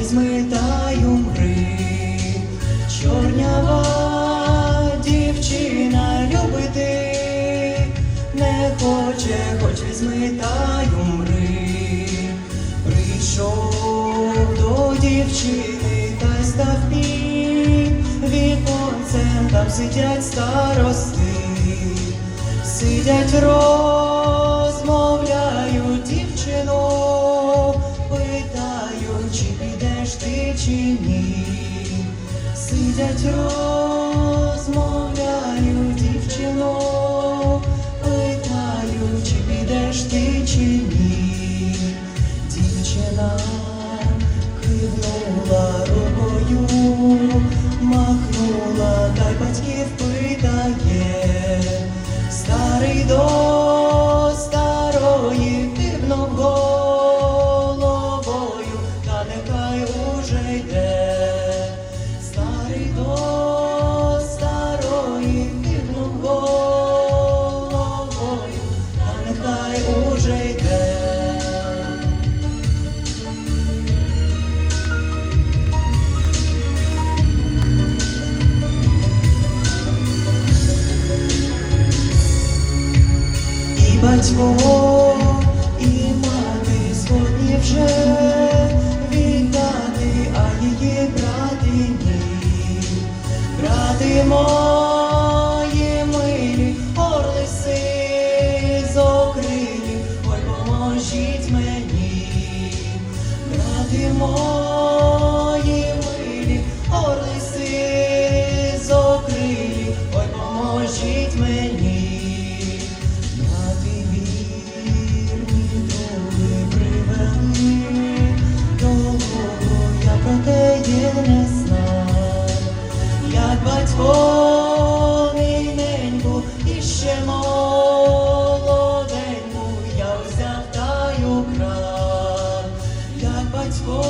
візьми та й умри, чорнява дівчина любити не хоче, хоч візьми та й умри. Прийшов до дівчини та й став під віконцем, там сидять старости, сидять, розмовляють Сидять, розмовляють дівчино, питають, чи підеш ти чи ні. Дівчина кивнула рукою, махнула, та й батьків питає, старий до старої кивнув головою, та нехай уже йде. Батько, і мати згодні вже віддати, а її брати ні. Брати мої милі, орли сизокрилі, ой, поможіть мені. Брати мої іще молоденьку я взяв та украв, як батько